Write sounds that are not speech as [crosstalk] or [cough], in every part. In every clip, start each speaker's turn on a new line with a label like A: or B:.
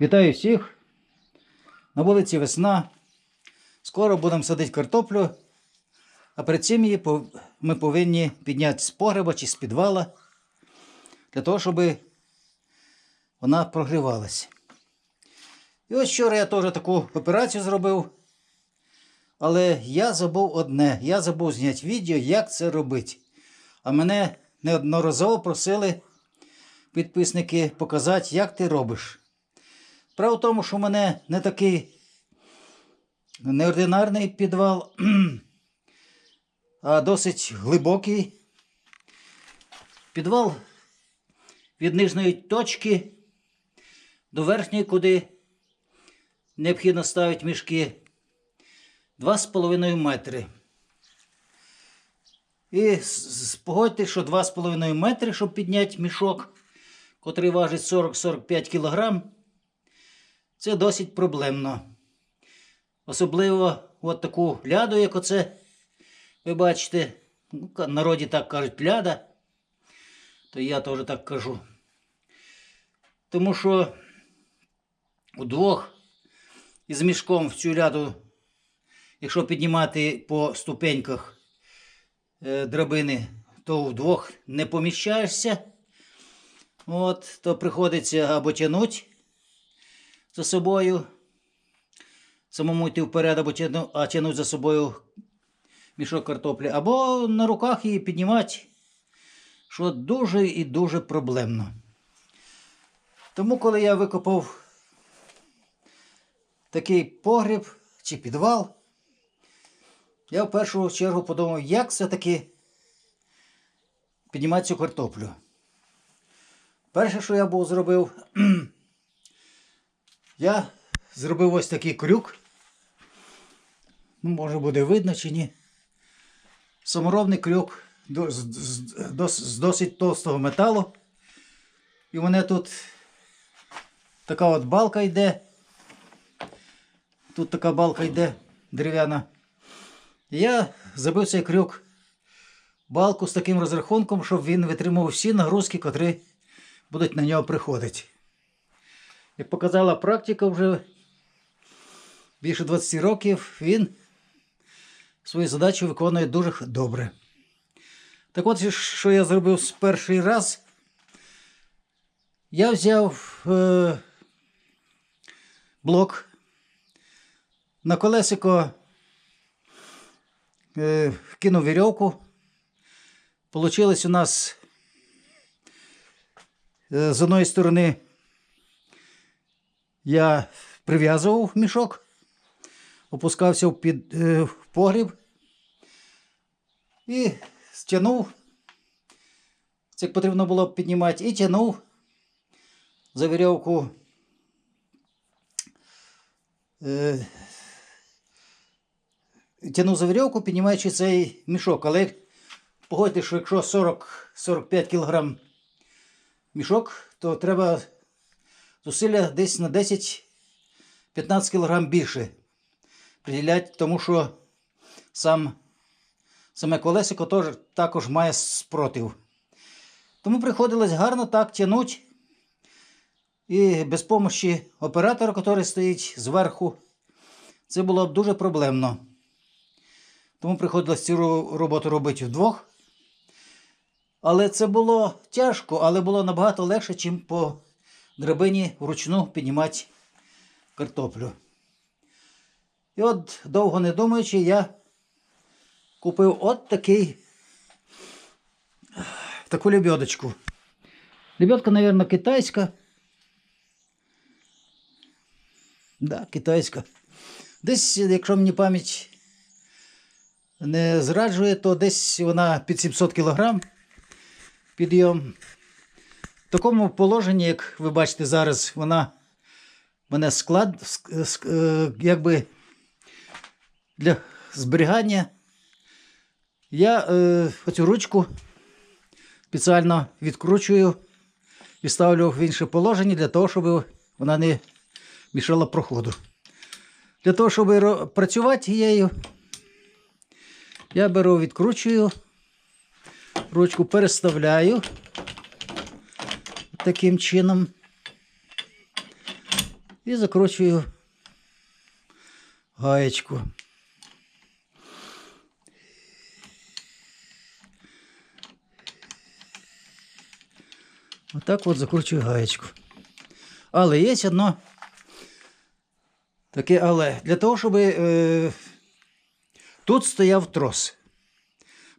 A: Вітаю всіх. На вулиці весна. Скоро будемо садити картоплю. А перед цим її ми повинні підняти з погреба чи з підвала для того, щоб вона прогрівалась. І ось вчора я теж таку операцію зробив. Але я забув одне. Я забув зняти відео, як це робити. А мене неодноразово просили підписники показати, як ти робиш. Справа в тому, що в мене не такий неординарний підвал, [clears throat] а досить глибокий. Підвал від нижньої точки до верхньої, куди необхідно ставити мішки 2,5 метри. І погодьте, що 2,5 метри, щоб підняти мішок, котрий важить 40-45 кг, це досить проблемно. Особливо от таку ляду, як оце, ви бачите, ну, в народі так кажуть ляда, то я теж так кажу. Тому що удвох із мішком в цю ляду, якщо піднімати по ступеньках е, драбини, то вдвох не поміщаєшся. От, то приходиться або тягнути за собою, самому йти вперед, або тягнути за собою мішок картоплі, або на руках її піднімати, що дуже і дуже проблемно. Тому, коли я викопав такий погріб чи підвал, я в першу чергу подумав, як все-таки піднімати цю картоплю. Перше, що я був зробив, [clears throat] я зробив ось такий крюк. Ну, може буде видно чи ні. Саморобний крюк з, з- дос- з досить товстого металу. І у мене тут така от балка йде. Тут така балка йде дерев'яна. Я забив цей крюк балку з таким розрахунком, щоб він витримував всі нагрузки, котрі будуть на нього приходити. Як показала практика вже більше 20 років, він свою задачу виконує дуже добре. Так от, що я зробив з перший раз, я взяв е, блок на колесико е, вкинув вірьовку. Получилось у нас е, з одної сторони я прив'язував мішок, опускався в, під, е, в погріб і стягнув. Це потрібно було піднімати, і тягнув за вірьовку. Е, тягнув за вірьовку, піднімаючи цей мішок. Але погодьте, що якщо 40-45 кг мішок, то треба зусилля десь на 10-15 кг більше приділяти, тому що сам, саме колесико теж, також має спротив. Тому приходилось гарно так тягнути. І без допомоги оператора, який стоїть зверху, це було б дуже проблемно. Тому приходилось цю роботу робити вдвох. Але це було тяжко, але було набагато легше, ніж по драбині вручну піднімати картоплю. І от, довго не думаючи, я купив от такий таку лебедочку. Лебедка, мабуть, китайська. Да, китайська. Десь, якщо мені пам'ять не зраджує, то десь вона під 700 кг підйом. В такому положенні, як ви бачите зараз, вона мене склад, ск- ск- е, якби для зберігання. Я е, оцю ручку спеціально відкручую і ставлю в інше положення для того, щоб вона не мішала проходу. Для того, щоб працювати її, я беру, відкручую, ручку переставляю таким чином. І закручую гаєчку. Отак от закручую гаєчку. Але є одно таке але. Для того, щоб е, тут стояв трос.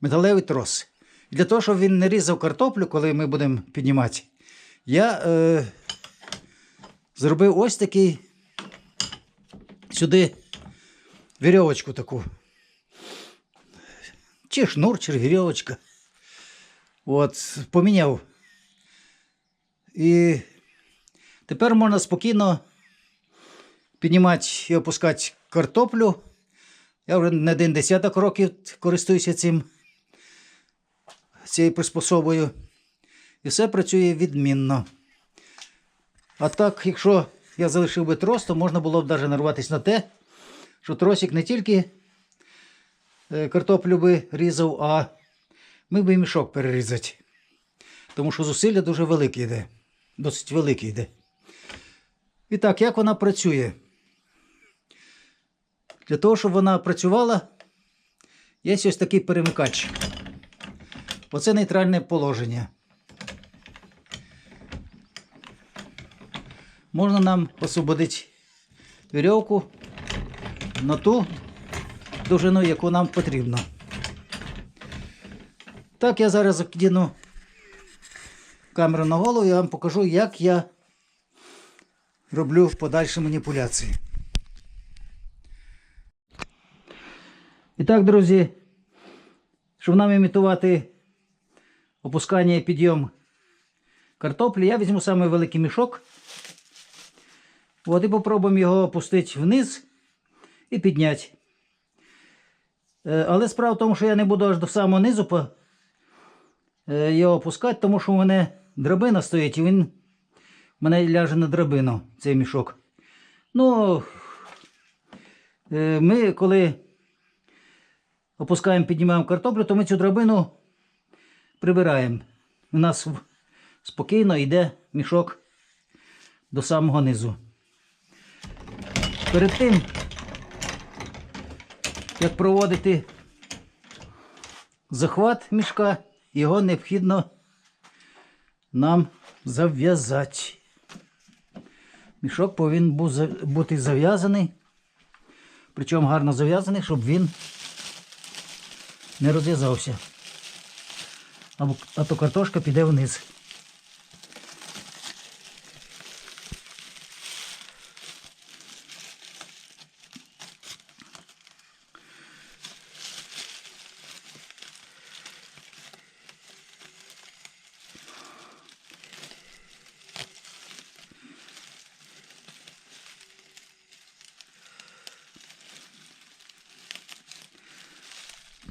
A: Металевий трос. Для того, щоб він не різав картоплю, коли ми будемо піднімати, я е, зробив ось такий сюди вірьовочку таку. Чи шнур, чи вірьовочка. От, поміняв. І тепер можна спокійно піднімати і опускати картоплю. Я вже не один десяток років користуюся цим, цією приспособою. І все працює відмінно. А так, якщо я залишив би трос, то можна було б навіть нарватися на те, що тросик не тільки е, картоплю би різав, а міг би і мішок перерізати. Тому що зусилля дуже велике йде. Досить велике йде. І так, як вона працює? Для того, щоб вона працювала, є ось такий перемикач. Оце нейтральне положення. Можна нам освободити вірьовку на ту довжину, яку нам потрібно. Так, я зараз закину камеру на голову і вам покажу, як я роблю подальші маніпуляції. І так, друзі, щоб нам імітувати опускання і підйом картоплі, я візьму саме великий мішок. От і попробуємо його опустити вниз і підняти. Е, Але справа в тому, що я не буду аж до самого низу е, його опускати, тому що у мене драбина стоїть і він в мене ляже на драбину, цей мішок. Ну, е, ми коли опускаємо, піднімаємо картоплю, то ми цю драбину прибираємо. У нас спокійно йде мішок до самого низу. Перед тим, як проводити захват мішка, його необхідно нам зав'язати. Мішок повинен бу- бути зав'язаний, причому гарно зав'язаний, щоб він не розв'язався. А то картошка піде вниз.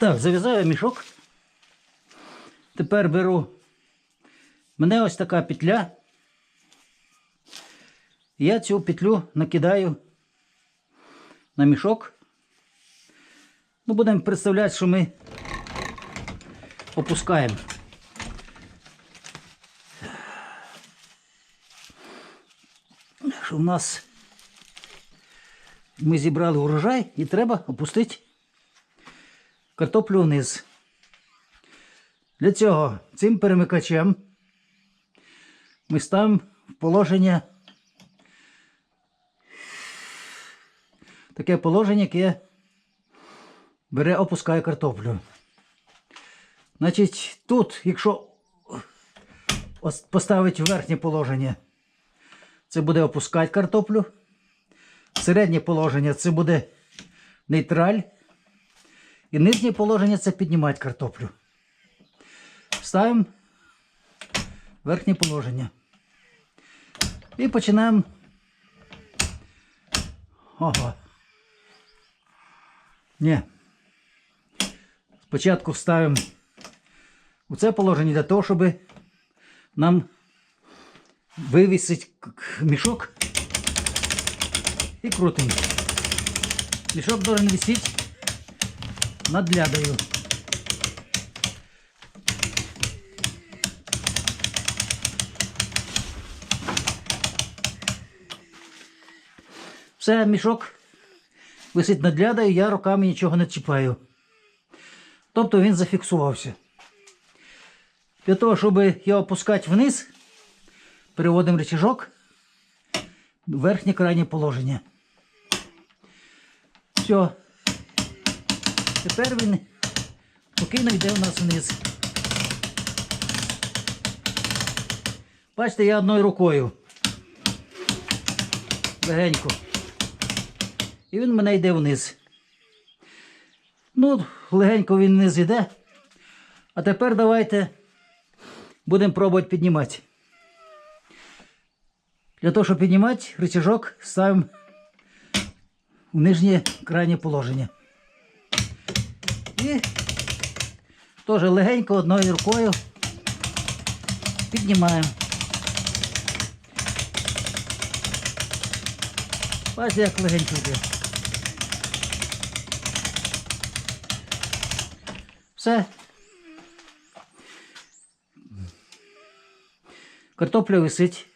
A: Так, зав'язаю мішок. Тепер беру. Мене ось така петля. Я цю петлю накидаю на мішок. Ну, будемо представляти, що ми опускаємо. Що в нас ми зібрали урожай і треба опустити картоплю вниз. Для цього цим перемикачем ми ставимо в положення таке положення, яке бере, опускає картоплю. Значить, тут, якщо ос- поставити верхнє положення, це буде опускати картоплю. Середнє положення це буде нейтраль. І нижнє положення це піднімати картоплю. Ставимо верхнє положення. І починаємо. Ого. Ні. Спочатку ставимо у це положення для того, щоб нам вивісити мішок і крутимо. Мішок должен висіти над. Все, мішок висить над я руками нічого не чіпаю. Тобто він зафіксувався. Для того, щоб його опускати вниз, переводимо рычажок в верхнє крайнє положення. Все. Тепер він спокійно йде у нас вниз. Бачите, я одною рукою. Легенько. І він мене йде вниз. Ну, легенько він вниз йде. А тепер давайте будемо пробувати піднімати. Для того, щоб піднімати, рычажок ставимо в нижнє крайнє положення. І теж легенько одною рукою піднімаємо. Бачите, як легенько йде. Все. Картопля висить.